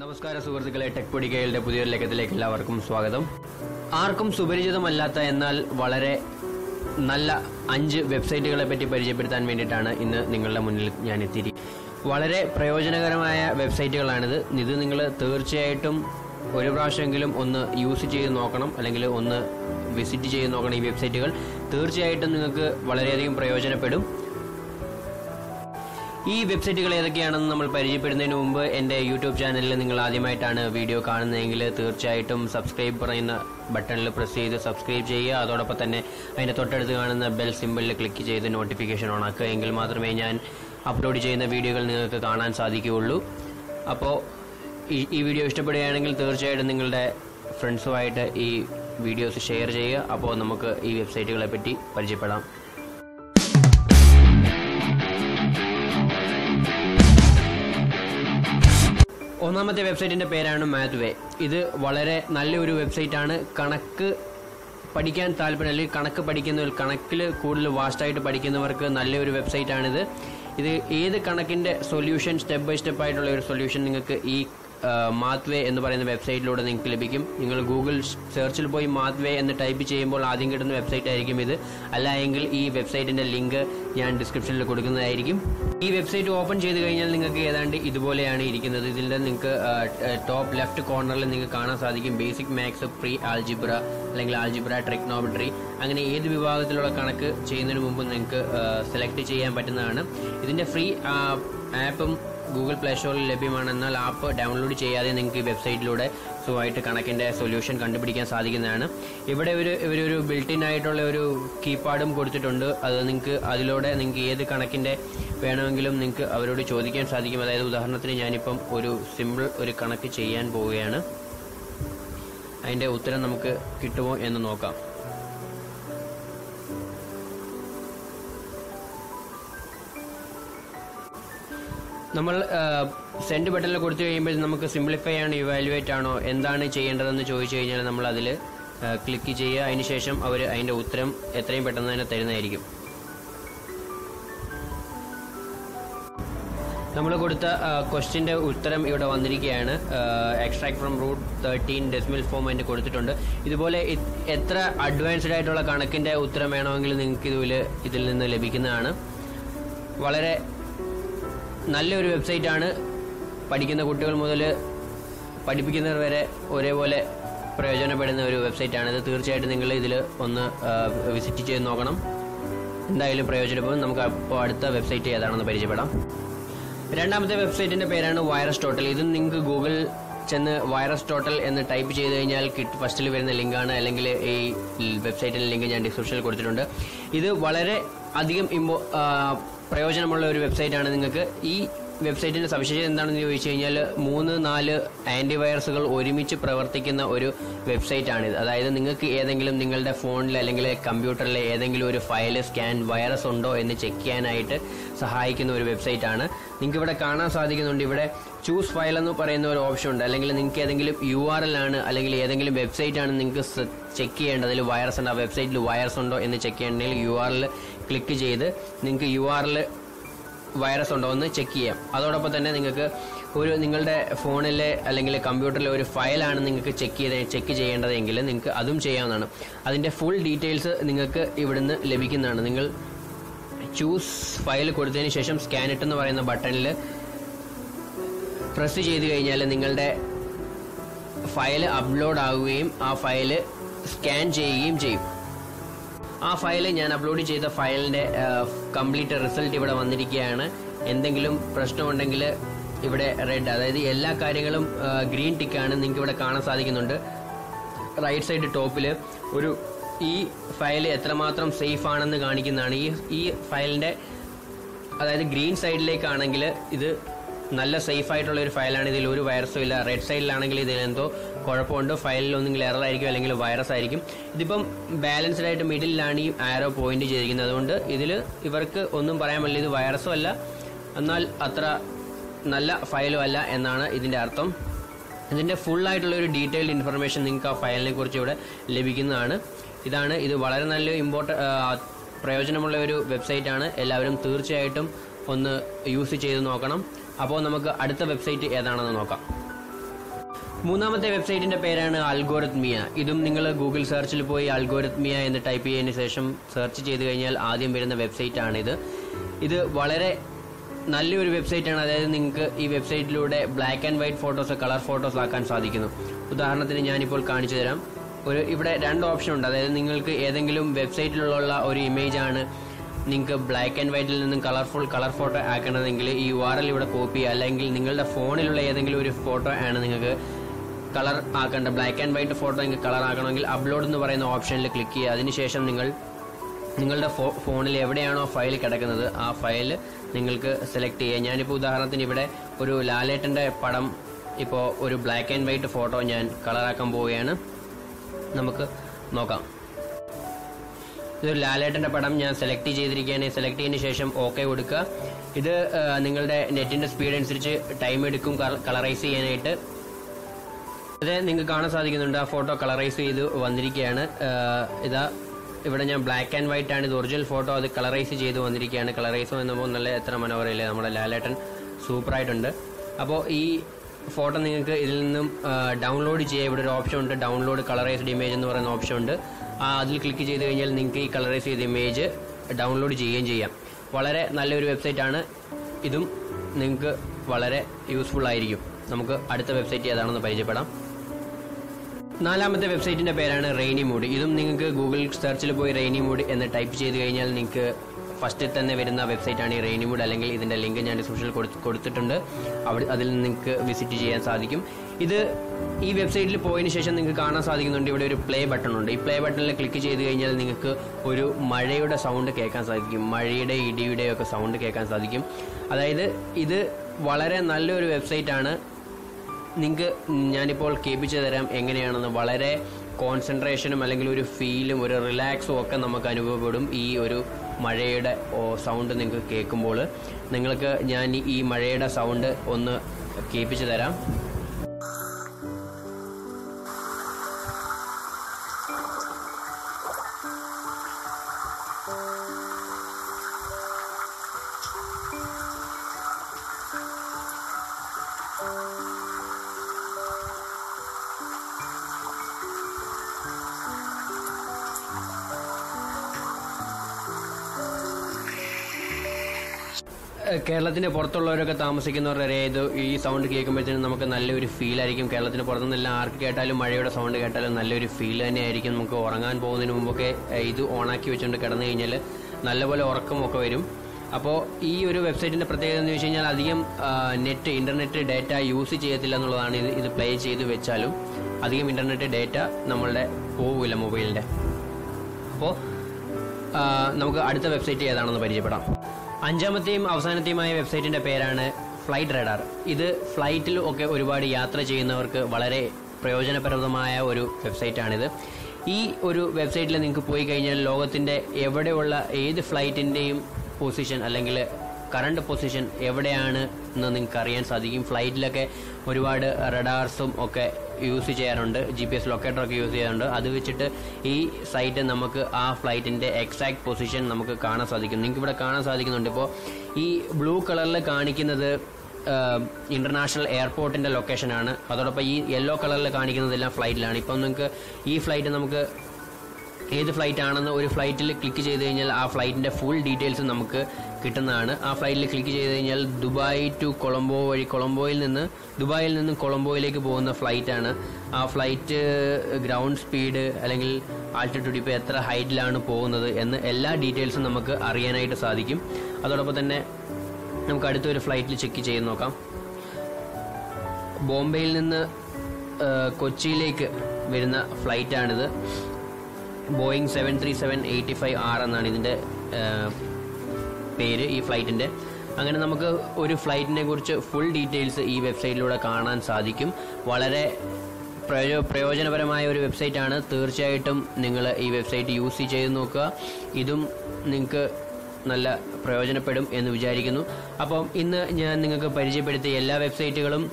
നമസ്കാരം സുഹൃത്തുക്കളെ ടെക് പൊടികയുടെ പുതിയൊരു ലേഖത്തിലേക്ക് എല്ലാവർക്കും സ്വാഗതം. ആർക്കും സുപരിചിതമല്ലാത്ത എന്നാൽ വളരെ നല്ല അഞ്ച് വെബ്സൈറ്റുകളെ പറ്റി പരിചയപ്പെടുത്താൻ വേണ്ടിയിട്ടാണ് ഇന്ന് നിങ്ങളുടെ മുന്നിൽ ഞാൻ എത്തിരി വളരെ പ്രയോജനകരമായ വെബ്സൈറ്റുകളാണിത്. ഇത് നിങ്ങൾ തീർച്ചയായിട്ടും ഒരു പ്രാവശ്യമെങ്കിലും ഒന്ന് യൂസ് ചെയ്ത് നോക്കണം അല്ലെങ്കിൽ ഒന്ന് വിസിറ്റ് ചെയ്ത് നോക്കണം ഈ വെബ്സൈറ്റുകൾ. തീർച്ചയായിട്ടും നിങ്ങൾക്ക് വളരെയധികം പ്രയോജനപ്പെടും. ഈ വെബ്സൈറ്റുകൾ ഏതൊക്കെയാണെന്ന് നമ്മൾ പരിചയപ്പെടുന്നതിന് മുമ്പ് എന്റെ യൂട്യൂബ് ചാനലിൽ നിങ്ങൾ ആദ്യമായിട്ടാണ് വീഡിയോ കാണുന്നതെങ്കിൽ തീർച്ചയായിട്ടും സബ്സ്ക്രൈബ് പറയുന്ന ബട്ടണിൽ പ്രസ് ചെയ്ത് സബ്സ്ക്രൈബ് ചെയ്യുക. അതോടൊപ്പം തന്നെ അതിന്റെ തൊട്ടടുത്ത് കാണുന്ന ബെൽ സിമ്പിളിൽ ക്ലിക്ക് ചെയ്ത് നോട്ടിഫിക്കേഷൻ ഓണാക്കുക എങ്കിൽ മാത്രമേ ഞാൻ അപ്ലോഡ് ചെയ്യുന്ന വീഡിയോകൾ നിങ്ങൾക്ക് കാണാൻ സാധിക്കുകയുള്ളൂ. അപ്പോൾ ഈ ഈ വീഡിയോ ഇഷ്ടപ്പെടുകയാണെങ്കിൽ തീർച്ചയായിട്ടും നിങ്ങളുടെ ഫ്രണ്ട്സുമായിട്ട് ഈ വീഡിയോസ് ഷെയർ ചെയ്യുക. അപ്പോൾ നമുക്ക് ഈ വെബ്സൈറ്റുകളെ പറ്റി പരിചയപ്പെടാം. ഒന്നാമത്തെ വെബ്സൈറ്റിന്റെ പേരാണ് മാത്വേ. ഇത് വളരെ നല്ലൊരു വെബ്സൈറ്റാണ്. കണക്ക് പഠിക്കാൻ താല്പര്യം അല്ലെങ്കിൽ കണക്ക് പഠിക്കുന്നവർ കണക്കിൽ കൂടുതൽ വാസ്റ്റായിട്ട് പഠിക്കുന്നവർക്ക് നല്ലൊരു വെബ്സൈറ്റ് ആണിത് ഇത് ഏത് കണക്കിന്റെ സൊല്യൂഷൻ സ്റ്റെപ്പ് ബൈ സ്റ്റെപ്പ് ആയിട്ടുള്ള ഒരു സൊല്യൂഷൻ നിങ്ങൾക്ക് ഈ മാത്വേ എന്ന് പറയുന്ന വെബ്സൈറ്റിലൂടെ നിങ്ങൾക്ക് ലഭിക്കും. നിങ്ങൾ ഗൂഗിൾ സെർച്ചിൽ പോയി മാത്വേ എന്ന് ടൈപ്പ് ചെയ്യുമ്പോൾ ആദ്യം കിട്ടുന്ന വെബ്സൈറ്റ് ആയിരിക്കും ഇത്. അല്ല എങ്കിൽ ഈ വെബ്സൈറ്റിന്റെ ലിങ്ക് ഞാൻ ഡിസ്ക്രിപ്ഷനിൽ കൊടുക്കുന്നതായിരിക്കും. ഈ വെബ്സൈറ്റ് ഓപ്പൺ ചെയ്ത് കഴിഞ്ഞാൽ നിങ്ങൾക്ക് ഏതാണ്ട് ഇതുപോലെയാണ് ഇരിക്കുന്നത്. ഇതിന്റെ നിങ്ങൾക്ക് ടോപ്പ് ലെഫ്റ്റ് കോർണറിൽ നിങ്ങൾക്ക് കാണാൻ സാധിക്കും. ബേസിക് മാത്സ് പ്രീ ആൽജിബ്ര അല്ലെങ്കിൽ ആൽജിബ്ര ട്രിക്നോമെട്രി അങ്ങനെ ഏത് വിഭാഗത്തിലുള്ള കണക്ക് ചെയ്യുന്നതിന് മുമ്പ് നിങ്ങൾക്ക് സെലക്ട് ചെയ്യാൻ പറ്റുന്നതാണ്. ഇതിന്റെ ഫ്രീ ആപ്പും ഗൂഗിൾ പ്ലേ സ്റ്റോറിൽ ലഭ്യമാണ് എന്നാൽ ആപ്പ് ഡൗൺലോഡ് ചെയ്യാതെ നിങ്ങൾക്ക് ഈ വെബ്സൈറ്റിലൂടെ സുഖമായിട്ട് കണക്കിന്റെ സൊല്യൂഷൻ കണ്ടുപിടിക്കാൻ സാധിക്കുന്നതാണ്. ഇവിടെ ഒരു ഇവരൊരു ബിൽട്ടിൻ ആയിട്ടുള്ള ഒരു കീപാഡും കൊടുത്തിട്ടുണ്ട്. അത് നിങ്ങൾക്ക് അതിലൂടെ നിങ്ങൾക്ക് ഏത് കണക്കിന്റെ വേണമെങ്കിലും നിങ്ങൾക്ക് അവരോട് ചോദിക്കാൻ സാധിക്കും. അതായത് ഉദാഹരണത്തിന് ഞാനിപ്പം ഒരു സിമ്പിൾ ഒരു കണക്ക് ചെയ്യാൻ പോവുകയാണ്. അതിന്റെ ഉത്തരം നമുക്ക് കിട്ടുമോ എന്ന് നോക്കാം. നമ്മൾ സെൻഡ് ബട്ടണിൽ കൊടുത്തു കഴിയുമ്പോൾ നമുക്ക് സിംപ്ലിഫൈ ആണ് ഇവാലുവേറ്റ് ആണോ എന്താണ് ചെയ്യേണ്ടതെന്ന് ചോദിച്ചു കഴിഞ്ഞാൽ നമ്മൾ അതിൽ ക്ലിക്ക് ചെയ്യുക. അതിനുശേഷം അവർ അതിന്റെ ഉത്തരം എത്രയും പെട്ടെന്ന് തന്നെ തരുന്നതായിരിക്കും. നമ്മൾ കൊടുത്ത ക്വസ്റ്റ്യന്റെ ഉത്തരം ഇവിടെ വന്നിരിക്കുകയാണ്. Extract from root thirteen decimal form അതിന്റെ കൊടുത്തിട്ടുണ്ട്. ഇതുപോലെ എത്ര അഡ്വാൻസ്ഡ് ആയിട്ടുള്ള കണക്കിന്റെ ഉത്തരം വേണമെങ്കിൽ നിങ്ങൾക്ക് ഇതിൽ ഇതിൽ നിന്ന് ലഭിക്കുന്നതാണ്. വളരെ നല്ലൊരു ആണ് പഠിക്കുന്ന കുട്ടികൾ മുതൽ പഠിപ്പിക്കുന്നവർ വരെ ഒരേപോലെ പ്രയോജനപ്പെടുന്ന ഒരു വെബ്സൈറ്റ് ആണ് ഇത്. തീർച്ചയായിട്ടും നിങ്ങൾ ഇതിൽ ഒന്ന് വിസിറ്റ് ചെയ്ത് നോക്കണം. എന്തായാലും പ്രയോജനപ്പെടും. നമുക്ക് അപ്പോൾ അടുത്ത വെബ്സൈറ്റ് ഏതാണെന്ന് പരിചയപ്പെടാം. രണ്ടാമത്തെ വെബ്സൈറ്റിന്റെ പേരാണ് വൈറസ് ടോട്ടൽ. ഇത് നിങ്ങൾക്ക് ഗൂഗിൾ ചെന്ന് വൈറസ് ടോട്ടൽ എന്ന് ടൈപ്പ് ചെയ്ത് കഴിഞ്ഞാൽ കിട്ട് ഫസ്റ്റിൽ വരുന്ന ലിങ്കാണ്. അല്ലെങ്കിൽ ഈ വെബ്സൈറ്റിന്റെ ലിങ്ക് ഞാൻ ഡിസ്ക്രിപ്ഷനിൽ കൊടുത്തിട്ടുണ്ട്. ഇത് വളരെ അധികം ഇമ്പോ പ്രയോജനമുള്ള ഒരു വെബ്സൈറ്റ് ആണ് നിങ്ങൾക്ക്. ഈ വെബ്സൈറ്റിന്റെ സവിശേഷത എന്താണെന്ന് ചോദിച്ചു കഴിഞ്ഞാൽ മൂന്ന് നാല് ആന്റിവൈറസുകൾ ഒരുമിച്ച് പ്രവർത്തിക്കുന്ന ഒരു വെബ്സൈറ്റ് ആണിത് അതായത് നിങ്ങൾക്ക് ഏതെങ്കിലും നിങ്ങളുടെ ഫോണിൽ അല്ലെങ്കിൽ കമ്പ്യൂട്ടറിലെ ഏതെങ്കിലും ഒരു ഫയൽ സ്കാൻ വൈറസ് ഉണ്ടോ എന്ന് ചെക്ക് ചെയ്യാനായിട്ട് സഹായിക്കുന്ന ഒരു വെബ്സൈറ്റ് ആണ് നിങ്ങൾക്ക് ഇവിടെ കാണാൻ സാധിക്കുന്നുണ്ട്. ഇവിടെ ചൂസ് ഫയൽ എന്ന് പറയുന്ന ഒരു ഓപ്ഷൻ ഉണ്ട്. അല്ലെങ്കിൽ നിങ്ങൾക്ക് ഏതെങ്കിലും യു ആർ എൽ ആണ് അല്ലെങ്കിൽ ഏതെങ്കിലും വെബ്സൈറ്റ് ആണ് നിങ്ങൾക്ക് ചെക്ക് ചെയ്യേണ്ടത്. അതിൽ വൈറസ് ഉണ്ട്. ആ വെബ്സൈറ്റിൽ വൈറസ് ഉണ്ടോ എന്ന് ചെക്ക് ചെയ്യണമെങ്കിൽ യു ആർ എൽ ക്ലിക്ക് ചെയ്ത് നിങ്ങൾക്ക് യു ആർ എൽ വൈറസ് ഉണ്ടോ എന്ന് ചെക്ക് ചെയ്യാം. അതോടൊപ്പം തന്നെ നിങ്ങൾക്ക് ഒരു നിങ്ങളുടെ ഫോണിലെ അല്ലെങ്കിൽ കമ്പ്യൂട്ടറിലെ ഒരു ഫയലാണ് നിങ്ങൾക്ക് ചെക്ക് ചെയ്ത് ചെക്ക് ചെയ്യേണ്ടതെങ്കിൽ നിങ്ങൾക്ക് അതും ചെയ്യാവുന്നതാണ്. അതിന്റെ ഫുൾ ഡീറ്റെയിൽസ് നിങ്ങൾക്ക് ഇവിടുന്ന് ലഭിക്കുന്നതാണ്. നിങ്ങൾ ചൂസ് ഫയൽ കൊടുത്തതിന് ശേഷം സ്കാൻ ഇട്ട് എന്ന് പറയുന്ന ബട്ടണിൽ പ്രസ് ചെയ്ത് കഴിഞ്ഞാൽ നിങ്ങളുടെ ഫയൽ അപ്ലോഡ് ആവുകയും ആ ഫയൽ സ്കാൻ ചെയ്യുകയും ചെയ്യും. ആ ഫയൽ ഞാൻ അപ്ലോഡ് ചെയ്ത ഫയലിന്റെ കംപ്ലീറ്റ് റിസൾട്ട് ഇവിടെ വന്നിരിക്കുകയാണ്. എന്തെങ്കിലും പ്രശ്നമുണ്ടെങ്കിൽ ഇവിടെ റെഡ് അതായത് എല്ലാ കാര്യങ്ങളും ഗ്രീൻ ടിക്കാണ് നിങ്ങൾക്ക് ഇവിടെ കാണാൻ സാധിക്കുന്നുണ്ട്. റൈറ്റ് സൈഡ് ടോപ്പിൽ ഒരു ഈ ഫയൽ എത്രമാത്രം സേഫ് ആണെന്ന് കാണിക്കുന്നതാണ്. ഈ ഈ ഫയലിന്റെ അതായത് ഗ്രീൻ സൈഡിലേക്കാണെങ്കിൽ ഇത് നല്ല സേഫ് ആയിട്ടുള്ള ഒരു ഫയലാണ് ഇതിൽ ഒരു വൈറസും ഇല്ല. റെഡ് സൈഡിലാണെങ്കിൽ ഇതിൽ എന്തോ കുഴപ്പമുണ്ട്. ഫയലിൽ ഒന്നെങ്കിൽ എറർ ആയിരിക്കും അല്ലെങ്കിൽ വൈറസ് ആയിരിക്കും. ഇതിപ്പം ബാലൻസ്ഡ് ആയിട്ട് മിഡിലാണ് ഈ ആരോ പോയിന്റ് ചെയ്തിരിക്കുന്നത്. അതുകൊണ്ട് ഇതിൽ ഇവർക്ക് ഒന്നും പറയാൻ പറ്റില്ല. ഇത് വൈറസും അല്ല. എന്നാൽ അത്ര നല്ല ഫയലും അല്ല എന്നാണ് ഇതിന്റെ അർത്ഥം. ഇതിന്റെ ഫുൾ ആയിട്ടുള്ള ഒരു ഡീറ്റെയിൽഡ് ഇൻഫർമേഷൻ നിങ്ങൾക്ക് ആ ഫയലിനെ കുറിച്ച് ഇവിടെ ലഭിക്കുന്നതാണ്. ഇതാണ്. ഇത് വളരെ നല്ല ഇമ്പോർട്ട പ്രയോജനമുള്ള ഒരു വെബ്സൈറ്റ് ആണ്. എല്ലാവരും തീർച്ചയായിട്ടും ഒന്ന് യൂസ് ചെയ്ത് നോക്കണം. അപ്പോൾ നമുക്ക് അടുത്ത വെബ്സൈറ്റ് ഏതാണെന്ന് നോക്കാം. മൂന്നാമത്തെ വെബ്സൈറ്റിന്റെ പേരാണ് അൽഗോരത്മിയ ഇതും നിങ്ങൾ ഗൂഗിൾ സെർച്ചിൽ പോയി അൽഗോരത്മിയ എന്ന് ടൈപ്പ് ചെയ്തതിന് ശേഷം സെർച്ച് ചെയ്ത് കഴിഞ്ഞാൽ ആദ്യം വരുന്ന വെബ്സൈറ്റ് ആണിത് ഇത്. വളരെ നല്ലൊരു വെബ്സൈറ്റാണ് അതായത് നിങ്ങൾക്ക് ഈ വെബ്സൈറ്റിലൂടെ black and white photos colour photos ആക്കാൻ സാധിക്കുന്നു. ഉദാഹരണത്തിന് ഞാനിപ്പോൾ കാണിച്ചു തരാം. ഒരു ഇവിടെ രണ്ട് ഓപ്ഷൻ ഉണ്ട്. അതായത് നിങ്ങൾക്ക് ഏതെങ്കിലും വെബ്സൈറ്റിലുള്ള ഒരു ഇമേജ് ആണ് നിങ്ങൾക്ക് ബ്ലാക്ക് ആൻഡ് വൈറ്റിൽ നിന്നും കളർഫുൾ കളർ ഫോട്ടോ ആക്കണമെങ്കിൽ ഈ എൽ ഇവിടെ കോപ്പി അല്ലെങ്കിൽ നിങ്ങളുടെ ഫോണിലുള്ള ഏതെങ്കിലും ഒരു ഫോട്ടോ ആണ് നിങ്ങൾക്ക് കളർ ആക്കേണ്ട. ബ്ലാക്ക് ആൻഡ് വൈറ്റ് ഫോട്ടോ നിങ്ങൾക്ക് കളർ ആക്കണമെങ്കിൽ അപ്ലോഡ് എന്ന് പറയുന്ന ഓപ്ഷനിൽ ക്ലിക്ക് ചെയ്യുക. അതിനുശേഷം നിങ്ങൾ നിങ്ങളുടെ ഫോ ഫോണിൽ എവിടെയാണോ ഫയൽ കിടക്കുന്നത് ആ ഫയൽ നിങ്ങൾക്ക് സെലക്ട് ചെയ്യുക. ഞാനിപ്പോൾ ഉദാഹരണത്തിന് ഇവിടെ ഒരു ലാലേട്ടന്റെ പടം ഇപ്പോൾ ഒരു ബ്ലാക്ക് ആൻഡ് വൈറ്റ് ഫോട്ടോ ഞാൻ കളറാക്കാൻ പോവുകയാണ്. നമുക്ക് നോക്കാം. ഇതൊരു ലാലേട്ടന്റെ പടം ഞാൻ സെലക്ട് ചെയ്തിരിക്കുകയാണ്. സെലക്ട് ചെയ്തതിന് ശേഷം ഓക്കെ കൊടുക്കുക. ഇത് നിങ്ങളുടെ നെറ്റിന്റെ സ്പീഡ് അനുസരിച്ച് ടൈം എടുക്കും കളറൈസ് ചെയ്യാനായിട്ട്. ഇത് നിങ്ങൾക്ക് കാണാൻ സാധിക്കുന്നുണ്ട്. ആ ഫോട്ടോ കളറൈസ് ചെയ്ത് വന്നിരിക്കുകയാണ്. ഇതാ ഇവിടെ ഞാൻ ബ്ലാക്ക് ആൻഡ് വൈറ്റ് ആണ്. ഇത് ഒറിജിനൽ ഫോട്ടോ അത് കളറൈസ് ചെയ്ത് വന്നിരിക്കുകയാണ്. കളറൈസ് വന്നപ്പോൾ നല്ല എത്ര മനോഹരമല്ലേ? നമ്മുടെ ലാലേട്ടൻ സൂപ്പറായിട്ടുണ്ട് അപ്പോൾ ഈ ഫോട്ടോ നിങ്ങൾക്ക് ഇതിൽ നിന്നും ഡൗൺലോഡ് ചെയ്യാം ഇവിടെ ഒരു ഓപ്ഷൻ ഉണ്ട്. ഡൗൺലോഡ് കളറൈസ്ഡ് ഇമേജ് എന്ന് പറയുന്ന ഓപ്ഷൻ ഉണ്ട്. അതിൽ ക്ലിക്ക് ചെയ്ത് കഴിഞ്ഞാൽ നിങ്ങൾക്ക് ഈ കളറൈസ് ചെയ്ത ഇമേജ് ഡൗൺലോഡ് ചെയ്യുകയും ചെയ്യാം. വളരെ നല്ലൊരു വെബ്സൈറ്റാണ് ഇതും നിങ്ങൾക്ക് വളരെ യൂസ്ഫുൾ ആയിരിക്കും. നമുക്ക് അടുത്ത വെബ്സൈറ്റ് ഏതാണെന്ന് പരിചയപ്പെടാം. നാലാമത്തെ വെബ്സൈറ്റിന്റെ പേരാണ് റെയിനി മൂഡ് ഇതും നിങ്ങൾക്ക് ഗൂഗിൾ സെർച്ചിൽ പോയി റെയിനി മൂഡ് എന്ന് ടൈപ്പ് ചെയ്ത് കഴിഞ്ഞാൽ നിങ്ങൾക്ക് ഫസ്റ്റിൽ തന്നെ വരുന്ന വെബ്സൈറ്റാണ് ഈ റെയിനിവുഡ്. അല്ലെങ്കിൽ ഇതിന്റെ ലിങ്ക് ഞാൻ ഡിസ്ക്രിപ്ഷനിൽ കൊടുത്ത് കൊടുത്തിട്ടുണ്ട്. അവിടെ അതിൽ നിങ്ങൾക്ക് വിസിറ്റ് ചെയ്യാൻ സാധിക്കും. ഇത് ഈ വെബ്സൈറ്റിൽ പോയതിനു ശേഷം നിങ്ങൾക്ക് കാണാൻ സാധിക്കുന്നുണ്ട്. ഇവിടെ ഒരു പ്ലേ ബട്ടൺ ഉണ്ട്. ഈ പ്ലേ ബട്ടണിൽ ക്ലിക്ക് ചെയ്ത് കഴിഞ്ഞാൽ നിങ്ങൾക്ക് ഒരു മഴയുടെ സൗണ്ട് കേൾക്കാൻ സാധിക്കും. മഴയുടെ ഇടിയുടെ ഒക്കെ സൗണ്ട് കേൾക്കാൻ സാധിക്കും. അതായത് ഇത് വളരെ നല്ലൊരു വെബ്സൈറ്റ് ആണ് നിങ്ങൾക്ക് ഞാനിപ്പോൾ കേൾപ്പിച്ചു തരാം എങ്ങനെയാണെന്ന്. വളരെ കോൺസെൻട്രേഷനും അല്ലെങ്കിൽ ഒരു ഫീലും ഒരു റിലാക്സും ഒക്കെ നമുക്ക് അനുഭവപ്പെടും ഈ ഒരു മഴയുടെ സൗണ്ട് നിങ്ങൾക്ക് കേൾക്കുമ്പോൾ നിങ്ങൾക്ക് ഞാൻ ഈ- മഴയുടെ സൗണ്ട് ഒന്ന് കേൾപ്പിച്ചു തരാം. കേരളത്തിന്റെ പുറത്തുള്ളവരൊക്കെ താമസിക്കുന്നവരുടെ ഇത് ഈ സൗണ്ട് കേൾക്കുമ്പോഴത്തേനും നമുക്ക് നല്ലൊരു ഫീൽ ആയിരിക്കും. കേരളത്തിന് പുറത്തുനിന്നെല്ലാം ആർക്ക് കേട്ടാലും മഴയുടെ സൗണ്ട് കേട്ടാലും നല്ലൊരു ഫീൽ തന്നെയായിരിക്കും നമുക്ക് ഉറങ്ങാൻ പോകുന്നതിന് മുമ്പൊക്കെ ഇത് ഓണാക്കി വെച്ചുകൊണ്ട് കിടന്നു കഴിഞ്ഞാൽ നല്ലപോലെ ഉറക്കമൊക്കെ വരും. അപ്പോൾ ഈ ഒരു വെബ്സൈറ്റിന്റെ പ്രത്യേകത എന്ന് വെച്ച് കഴിഞ്ഞാൽ അധികം നെറ്റ് ഇന്റർനെറ്റ് ഡാറ്റ യൂസ് ചെയ്യത്തില്ല എന്നുള്ളതാണ് ഇത് ഇത് പ്ലേ ചെയ്ത് വെച്ചാലും അധികം ഇന്റർനെറ്റ് ഡാറ്റ നമ്മളുടെ പോവില്ല മൊബൈലിന്റെ അപ്പോൾ നമുക്ക് അടുത്ത വെബ്സൈറ്റ് ഏതാണെന്ന് പരിചയപ്പെടാം. അഞ്ചാമത്തെയും അവസാനത്തെയുമായ വെബ്സൈറ്റിന്റെ പേരാണ് ഫ്ലൈറ്റ് റഡാർ. ഇത് ഫ്ലൈറ്റിൽ ഒക്കെ ഒരുപാട് യാത്ര ചെയ്യുന്നവർക്ക് വളരെ പ്രയോജനപ്രദമായ ഒരു വെബ്സൈറ്റാണിത്. ഈ ഒരു വെബ്സൈറ്റിൽ നിങ്ങൾക്ക് പോയി കഴിഞ്ഞാൽ ലോകത്തിന്റെ എവിടെയുള്ള ഏത് ഫ്ലൈറ്റിന്റെയും പൊസിഷൻ അല്ലെങ്കിൽ കറണ്ട് പൊസിഷൻ എവിടെയാണ് എന്ന് നിങ്ങൾക്ക് അറിയാൻ സാധിക്കും. ഫ്ലൈറ്റിലൊക്കെ ഒരുപാട് റഡാർസും ഒക്കെ യൂസ് ചെയ്യാറുണ്ട്. ജി പി എസ് ലൊക്കേറ്ററൊക്കെ യൂസ് ചെയ്യാറുണ്ട്. അത് വെച്ചിട്ട് ഈ സൈറ്റ് നമുക്ക് ആ ഫ്ലൈറ്റിന്റെ എക്സാക്ട് പൊസിഷൻ നമുക്ക് കാണാൻ സാധിക്കും. നിങ്ങൾക്ക് ഇവിടെ കാണാൻ സാധിക്കുന്നുണ്ട്. ഇപ്പോൾ ഈ ബ്ലൂ കളറിൽ കാണിക്കുന്നത് ഇന്റർനാഷണൽ എയർപോർട്ടിന്റെ ലൊക്കേഷനാണ് അതോടൊപ്പം ഈ യെല്ലോ കളറിൽ കാണിക്കുന്നതെല്ലാം ഫ്ലൈറ്റിലാണ് ഇപ്പം നിങ്ങൾക്ക് ഈ ഫ്ലൈറ്റ് നമുക്ക് ഏത് ഫ്ലൈറ്റ് ആണെന്ന് ഒരു ഫ്ലൈറ്റിൽ ക്ലിക്ക് ചെയ്ത് കഴിഞ്ഞാൽ ആ ഫ്ലൈറ്റിന്റെ ഫുൾ ഡീറ്റെയിൽസ് നമുക്ക് കിട്ടുന്നതാണ്. ആ ഫ്ലൈറ്റിൽ ക്ലിക്ക് ചെയ്ത് കഴിഞ്ഞാൽ ദുബായ് ടു കൊളംബോ വഴി കൊളംബോയിൽ നിന്ന് ദുബായിൽ നിന്ന് കൊളംബോയിലേക്ക് പോകുന്ന ഫ്ലൈറ്റാണ് ആ ഫ്ലൈറ്റ് ഗ്രൗണ്ട് സ്പീഡ് അല്ലെങ്കിൽ ആൾട്ടിറ്റ്യൂഡ് ഇപ്പോൾ എത്ര ഹൈറ്റിലാണ് പോകുന്നത് എന്ന് എല്ലാ ഡീറ്റെയിൽസും നമുക്ക് അറിയാനായിട്ട് സാധിക്കും. അതോടൊപ്പം തന്നെ നമുക്ക് അടുത്തൊരു ഫ്ലൈറ്റിൽ ചെക്ക് ചെയ്ത് നോക്കാം. ബോംബെയിൽ നിന്ന് കൊച്ചിയിലേക്ക് വരുന്ന ഫ്ലൈറ്റാണിത് Boeing seven three seven eighty five R എന്നാണ് ഇതിന്റെ പേര് ഈ ഫ്ലൈറ്റിന്റെ അങ്ങനെ നമുക്ക് ഒരു ഫ്ലൈറ്റിനെ കുറിച്ച് ഫുൾ ഡീറ്റെയിൽസ് ഈ വെബ്സൈറ്റിലൂടെ കാണാൻ സാധിക്കും. വളരെ പ്രയോ പ്രയോജനപരമായ ഒരു വെബ്സൈറ്റാണ്. തീർച്ചയായിട്ടും നിങ്ങൾ ഈ വെബ്സൈറ്റ് യൂസ് ചെയ്ത് നോക്കുക. ഇതും നിങ്ങൾക്ക് നല്ല പ്രയോജനപ്പെടും എന്ന് വിചാരിക്കുന്നു. അപ്പം ഇന്ന് ഞാൻ നിങ്ങൾക്ക് പരിചയപ്പെടുത്തിയ എല്ലാ വെബ്സൈറ്റുകളും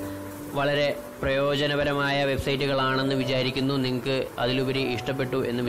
വളരെ പ്രയോജനപരമായ വെബ്സൈറ്റുകളാണെന്ന് വിചാരിക്കുന്നു. നിങ്ങൾക്ക് അതിലുപരി ഇഷ്ടപ്പെട്ടു എന്ന്